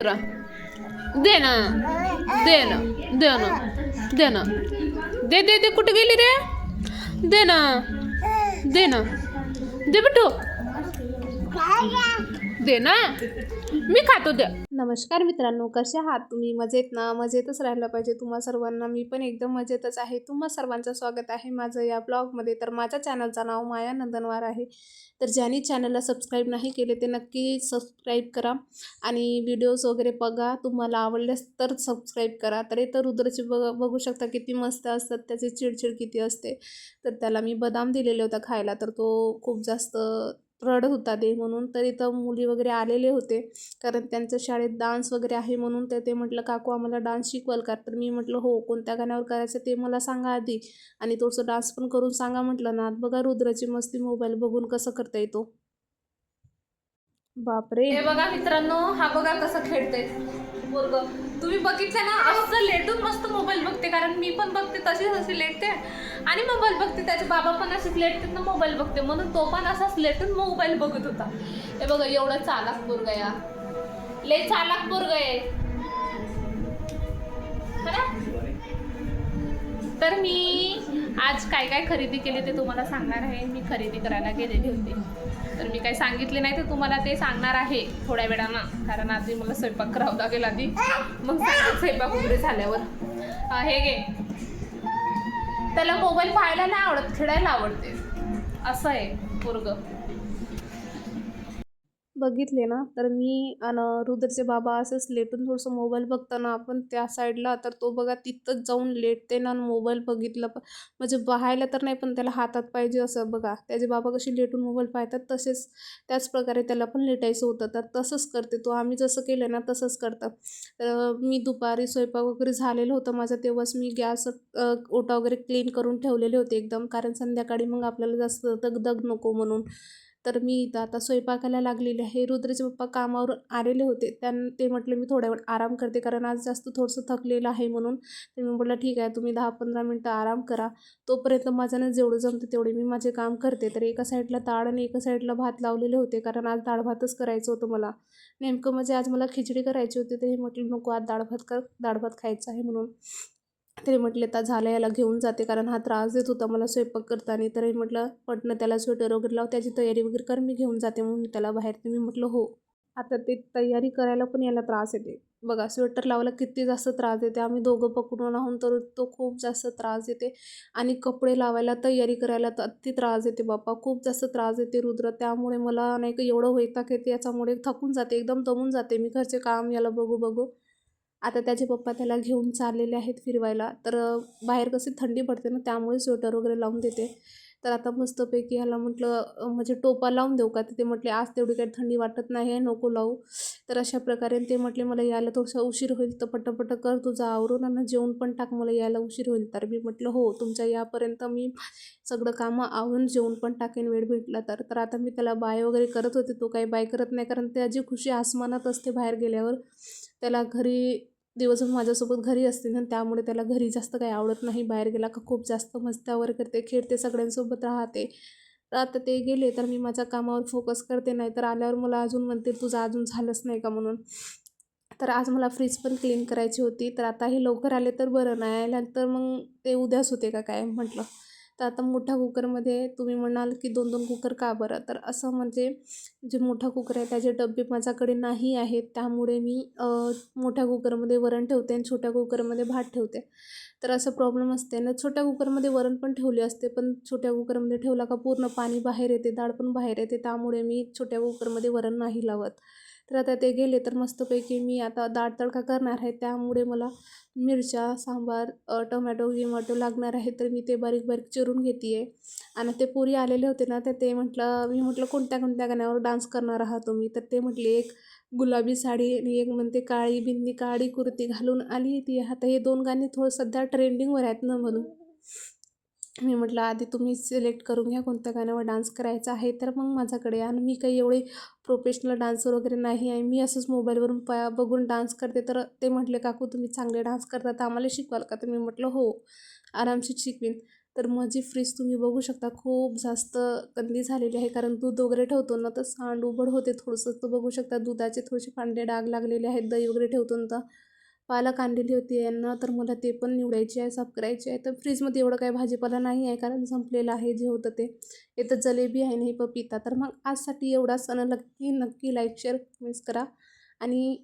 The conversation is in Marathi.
दे ना दे ना दे ना दे ना दे दे दे कुठे गेली रे दे ना दे ना दे बिट्टू दे ना मी खातो दे नमस्कार मित्रांनो कसे आहात तुम्ही? मजेत ना? मजेतच राहिलं पाहिजे तुम्हा सर्वांना. मी पण एकदम मजेतच आहे. तुम्हा सर्वांचं स्वागत आहे माझं या ब्लॉगमध्ये. तर माझ्या चॅनलचं नाव माया नंदनवार आहे. तर ज्यांनी चॅनलला सबस्क्राईब नाही केले ते नक्की सबस्क्राईब करा आणि व्हिडिओज वगैरे बघा. तुम्हाला आवडल्यास तर सबस्क्राईब करा. तर इथं रुद्रचे बघ बघू शकता किती मस्त असतात. त्याची चिडचिड किती असते. तर त्याला मी बदाम दिलेले होता खायला. तर तो खूप जास्त रडत होता ते म्हणून. तर इथं मुली वगैरे आलेले होते. कारण त्यांचं शाळेत डान्स वगैरे आहे म्हणून तर ते म्हटलं काकू आम्हाला डान्स शिकवाल का? तर मी म्हटलं हो कोणत्या गाण्यावर करायचं ते मला सांगा आधी. आणि थोडंसं डान्स पण करून सांगा म्हटलं. ना बघा रुद्राची मस्ती मोबाईल बघून कसं करता येतो. बापरे. हे बघा मित्रांनो हा बघा कसं खेळतोय. पोरग. तुम्ही बघितलं ना असं लेटून मस्त मोबाईल बघते कारण मी पण बघते तशीच अशी लेटते. आणि मोबाईल बघते त्याचे बाबा पण असेच लेटते ना मोबाईल बघते. म्हणून तो पण असाच लेटून मोबाईल बघत होता. हे बघा एवढं चालाक पोरग या. लय चालाक पोरग आहे. है ना? तर मी आज काय काय खरेदी केली ते तुम्हाला सांगणार आहे. मी खरेदी करायला गेलेली होती. तर मी काही सांगितले नाही तर तुम्हाला ते सांगणार आहे थोड्या वेळानं. कारण आधी मला स्वयंपाक करावं लागेल आधी. मग स्वयंपाक वगैरे झाल्यावर. हे गे त्याला मोबाईल पाहायला नाही आवडत खेळायला आवडते. असं आहे पोरग. बघितले ना तर मी आणि रुद्रचे बाबा असंच लेटून थोडंसं मोबाईल बघताना आपण त्या साईडला तर तो बघा तिथंच जाऊन लेटते ना मोबाईल बघितला प- म्हणजे पाहायला तर नाही पण त्याला हातात पाहिजे असं बघा. त्याचे बाबा कशी लेटून मोबाईल पाहतात तसेच त्याच प्रकारे त्याला पण लेटायचं होतं. तर तसंच करते तो. आम्ही जसं केलं ना तसंच करतं. तर मी दुपारी स्वयंपाक वगैरे झालेलं होतं माझं तेव्हाच मी गॅस ओटा वगैरे क्लीन करून ठेवलेले होते एकदम. कारण संध्याकाळी मग आपल्याला जास्त दगदग नको म्हणून. तर मी इथं आता स्वयंपाकाला लागलेले आहे. रुद्रचे पप्पा कामावरून आलेले होते. त्यां ते म्हटलं मी थोड्या वेळ आराम करते कारण आज जास्त थोडंसं थकलेलं आहे म्हणून. तर मी म्हटलं ठीक आहे तुम्ही दहा पंधरा मिनटं आराम करा. तोपर्यंत माझ्यानं जेवढं जमते तेवढे मी माझे काम करते. तर एका साईडला डाळ आणि एका साईडला भात लावलेले होते कारण आज डाळ भातच करायचं होतं मला. नेमकं म्हणजे आज मला खिचडी करायची होती तर हे म्हटलं नको आज डाळ भात कर डाळ भात खायचं आहे म्हणून. तरी म्हटले आता झालं याला घेऊन जाते कारण हा त्रास देत होता मला स्वयंपाक करताना. तरी म्हटलं पटणं त्याला स्वेटर वगैरे लाव त्याची तयारी वगैरे कर मी घेऊन जाते म्हणून त्याला बाहेर. तर मी म्हटलं हो. आता ते तयारी करायला पण याला त्रास येते. बघा स्वेटर लावायला किती जास्त त्रास देते आम्ही दोघं पकडून राहून तर तो खूप जास्त त्रास देते आणि कपडे लावायला तयारी करायला तर अति त्रास देते बाप्पा. खूप जास्त त्रास देते रुद्र. त्यामुळे मला नाही का एवढं वैताग येते याच्यामुळे थकून जाते एकदम दमून जाते. मी घरचे काम याला बघू बघू. आता त्याचे पप्पा त्याला घेऊन चाललेले आहेत फिरवायला. तर बाहेर कशी थंडी पडते ना त्यामुळे स्वेटर वगैरे लावून देते. तर आता मस्तपैकी ह्याला म्हटलं म्हणजे टोपा लावून देऊ का? तर ते म्हटले आज तेवढी काही थंडी वाटत नाही आहे नको लावू. तर अशा प्रकारे ते म्हटले मला यायला थोडंसं उशीर होईल तर पटपट कर तुझं आवरून आणि जेवण पण टाक मला यायला उशीर होईल. तर मी म्हटलं हो तुमच्या यापर्यंत मी सगळं कामं आवरून जेवण पण टाकेन वेळ भेटला तर. तर आता मी त्याला बाय वगैरे करत होते तो काही बाय करत नाही कारण त्याची खुशी आसमानात असते बाहेर गेल्यावर. त्याला घरी दिवसभर माझ्यासोबत घरी असते ना त्यामुळे त्याला घरी जास्त काही आवडत नाही. बाहेर गेला का खूप जास्त मस्त्यावर करते खेळते सगळ्यांसोबत राहते. तर आता ते गेले तर मी माझ्या कामावर फोकस करते नाही तर आल्यावर मला अजून म्हणते तुझं अजून झालंच नाही का? म्हणून. तर आज मला फ्रीज पण क्लीन करायची होती. तर आता हे लवकर आले तर बरं नाही आल्यानंतर तर मग ते उद्याच होते का काय म्हटलं. तर आता मोठ्या कुकरमध्ये तुम्ही म्हणाल की दोन दोन कुकर का बरं? तर असं म्हणजे जे मोठा कुकर आहे त्याचे डबे माझ्याकडे नाही आहेत. त्यामुळे मी मोठ्या कुकरमध्ये वरण ठेवते आणि छोट्या कुकरमध्ये भात ठेवते. तर असं प्रॉब्लेम असते. ना छोट्या कुकरमध्ये वरण पण ठेवले असते पण छोट्या कुकरमध्ये ठेवला का पूर्ण पाणी बाहेर येते डाळ पण बाहेर येते. त्यामुळे मी छोट्या कुकरमध्ये वरण नाही लावत. तर आता ते गेले तर मस्तपैकी मी आता दाळ तडका करणार आहे. त्यामुळे मला मिरच्या सांबार टोमॅटो गिमॅटो लागणार आहे. तर मी ते बारीक बारीक चिरून घेते आहे आणि ते पुरी आलेले होते ना तर ते म्हटलं मी म्हटलं कोणत्या कोणत्या गाण्यावर डान्स करणार आहात तुम्ही? तर ते म्हटले एक गुलाबी साडी आणि एक म्हणते काळी बिंदी काळी कुर्ती घालून आली ती आता हे दोन गाणी थोडं सध्या ट्रेंडिंगवर आहेत ना म्हणून. मी म्हटलं आधी तुम्ही सिलेक्ट करून घ्या कोणत्या गाण्यावर डान्स करायचा आहे. तर मग माझ्याकडे आणि मी काही एवढे प्रोफेशनल डान्सर वगैरे नाही आहे. मी असंच मोबाईलवरून पा बघून डान्स करते. तर ते म्हटले काकू तुम्ही चांगले डान्स करता तर आम्हाला शिकवाल का? तर मी म्हटलं हो आरामशीर शिकवीन. तर माझी फ्रीज तुम्ही बघू शकता. खूप जास्त गंदी झालेली आहे. कारण दूध वगैरे ठेवतो ना तर सांड उबड होते थोडंसं. तर बघू शकता दुधाचे थोडेसे पांढरे डाग लागलेले आहेत. दही वगैरे ठेवतो ना तर पालक आणलेली होती यांना तर मला ते पण निवडायचे आहे साफ करायचे आहे. तर फ्रीजमध्ये एवढं काही भाजीपाला नाही आहे कारण संपलेलं आहे जे होतं ते. इथं जलेबी आहे नाही पपिता. तर मग आजसाठी एवढा सण नक्की नक्की लाईक शेअर कमेंट्स करा. आणि